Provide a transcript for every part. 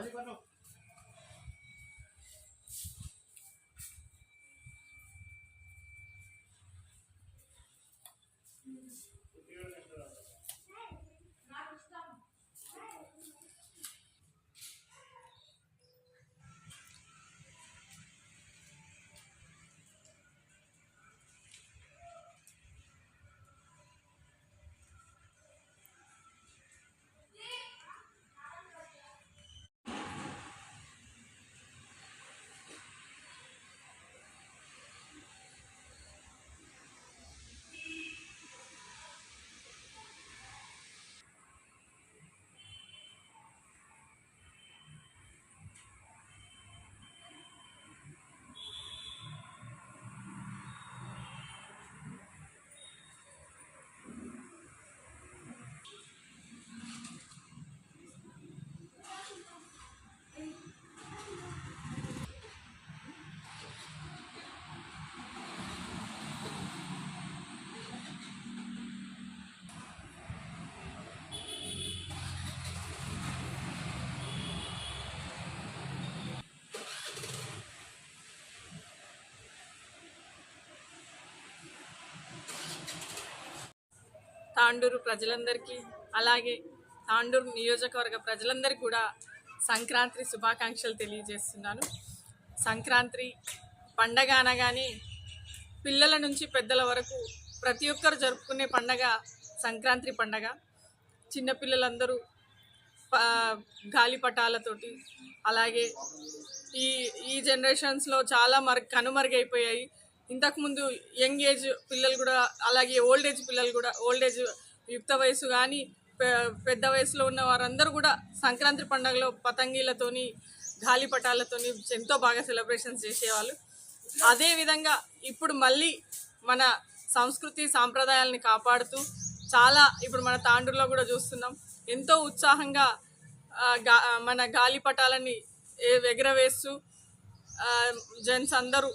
Balik ano? Tandur ప్రజలందరికీ అలాగే తాండూరు నియోజకవర్గ ప్రజలందరికీ కూడా సంక్రాంతి శుభాకాంక్షలు తెలియజేస్తున్నాను. సంక్రాంతి పండగ అనగానే పిల్లల నుంచి పెద్దల వరకు ప్రతి ఒక్కరు జరుపుకునే పండగ సంక్రాంతి పండగ. చిన్నపిల్లలందరూ గాలిపటాలతోటి అలాగే ఈ ఈ జనరేషన్స్లో చాలా మరు కనుమరుగైపోయాయి. ఇంతకుముందు యంగ్ ఏజ్ పిల్లలు కూడా అలాగే ఓల్డ్ ఏజ్ పిల్లలు కూడా ఓల్డ్ ఏజ్ యుక్త వయసు కానీ పెద్ద వయసులో ఉన్న వారందరూ కూడా సంక్రాంతి పండుగలో పతంగీలతోని గాలిపటాలతోని ఎంతో బాగా సెలబ్రేషన్స్ చేసేవాళ్ళు. అదేవిధంగా ఇప్పుడు మళ్ళీ మన సంస్కృతి సాంప్రదాయాలని కాపాడుతూ చాలా ఇప్పుడు మన తాండూరులో కూడా చూస్తున్నాం. ఎంతో ఉత్సాహంగా మన గాలిపటాలని ఎగరవేస్తూ జెంట్స్ అందరూ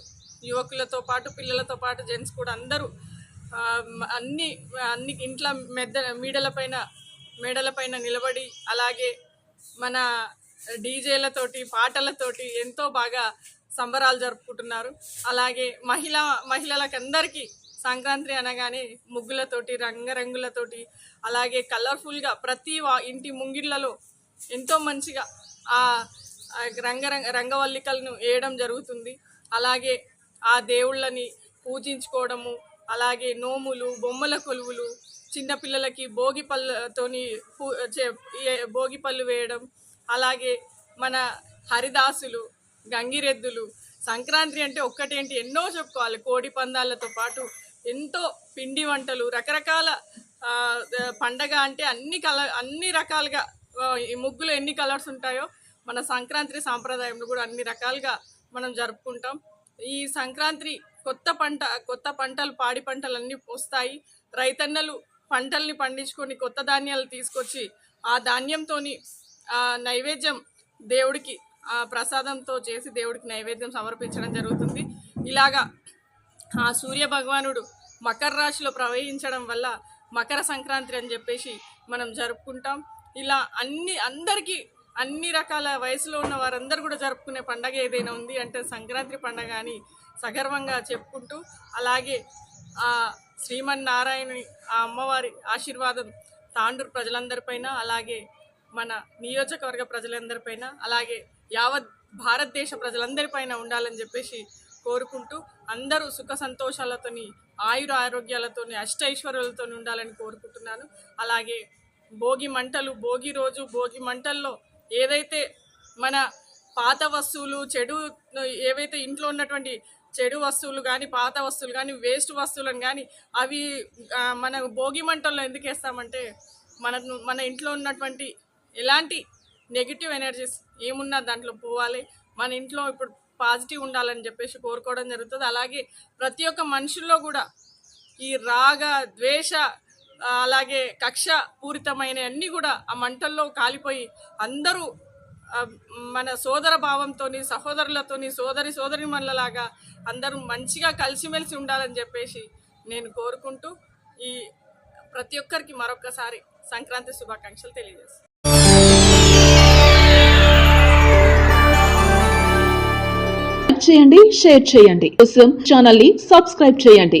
యువకులతో పాటు పిల్లలతో పాటు జెంట్స్ కూడా అందరూ అన్ని అన్ని ఇంట్లో మెద్ద మీడలపైన మేడలపైన నిలబడి అలాగే మన డీజేలతోటి పాటలతోటి ఎంతో బాగా సంబరాలు జరుపుకుంటున్నారు. అలాగే మహిళ మహిళలకందరికీ సంక్రాంతి అనగానే ముగ్గులతోటి రంగురంగులతోటి అలాగే కలర్ఫుల్గా ప్రతి ఇంటి ముంగిళ్ళలో ఎంతో మంచిగా ఆ ఆ రంగరంగ రంగవల్లికలను వేయడం జరుగుతుంది. అలాగే ఆ దేవుళ్ళని పూజించుకోవడము అలాగే నోములు బొమ్మల కొలువులు చిన్నపిల్లలకి భోగి పళ్ళతోని పూ చే- భోగి పళ్ళు వేయడం అలాగే మన హరిదాసులు గంగిరెద్దులు సంక్రాంతి అంటే ఒక్కటేంటి ఎన్నో చెప్పుకోవాలి. కోడి పందాలతో పాటు ఎంతో పిండి వంటలు రకరకాల పండగ అంటే అన్ని కల అన్ని రకాలుగా ఈ ముగ్గులు ఎన్ని కలర్స్ ఉంటాయో మన సంక్రాంతి సాంప్రదాయంలో కూడా అన్ని రకాలుగా మనం జరుపుకుంటాం. ఈ సంక్రాంతి కొత్త పంట కొత్త పంటలు పాడి పంటలు అన్నీ వస్తాయి. రైతన్నలు పంటల్ని పండించుకొని కొత్త ధాన్యాలు తీసుకొచ్చి ఆ ధాన్యంతోని నైవేద్యం దేవుడికి ఆ ప్రసాదంతో చేసి దేవుడికి నైవేద్యం సమర్పించడం జరుగుతుంది. ఇలాగా ఆ సూర్య భగవానుడు మకర రాశిలో ప్రవహించడం వల్ల మకర సంక్రాంతి అని చెప్పేసి మనం జరుపుకుంటాం. ఇలా అన్ని అందరికీ అన్ని రకాల వయసులో ఉన్న వారందరూ కూడా జరుపుకునే పండగ ఏదైనా ఉంది అంటే సంక్రాంతి పండగ అని సగర్వంగా చెప్పుకుంటూ అలాగే ఆ శ్రీమన్నారాయణుని ఆ అమ్మవారి ఆశీర్వాదం తాండూరు ప్రజలందరిపైన అలాగే మన నియోజకవర్గ ప్రజలందరిపైన అలాగే యావత్ భారతదేశ ప్రజలందరిపైన ఉండాలని చెప్పేసి కోరుకుంటూ అందరూ సుఖ సంతోషాలతోని ఆయుర ఆరోగ్యాలతోని అష్టైశ్వర్యాలతో ఉండాలని కోరుకుంటున్నాను. అలాగే భోగి మంటలు భోగి రోజు భోగి మంటల్లో ఏదైతే మన పాత వస్తువులు చెడు ఏవైతే ఇంట్లో ఉన్నటువంటి చెడు వస్తువులు కానీ పాత వస్తువులు కానీ వేస్ట్ వస్తువులను కానీ అవి మన భోగి మంటల్లో ఎందుకు వేస్తామంటే మన మన ఇంట్లో ఉన్నటువంటి ఎలాంటి నెగిటివ్ ఎనర్జీస్ ఏమున్నా దాంట్లో పోవాలి. మన ఇంట్లో ఇప్పుడు పాజిటివ్ ఉండాలని చెప్పేసి కోరుకోవడం జరుగుతుంది. అలాగే ప్రతి ఒక్క మనుషుల్లో కూడా ఈ రాగ ద్వేష అలాగే కక్ష పూరితమైన అన్నీ కూడా ఆ మంటల్లో కాలిపోయి అందరూ మన సోదర భావంతో సహోదరులతో సోదరి సోదరి మనలలాగా అందరూ మంచిగా కలిసిమెలిసి ఉండాలని చెప్పేసి నేను కోరుకుంటూ ఈ ప్రతి ఒక్కరికి మరొకసారి సంక్రాంతి శుభాకాంక్షలు తెలియజేస్తాను. చేయండి షేర్ చేయండి. కోసం ఛానల్ని సబ్స్క్రైబ్ చేయండి.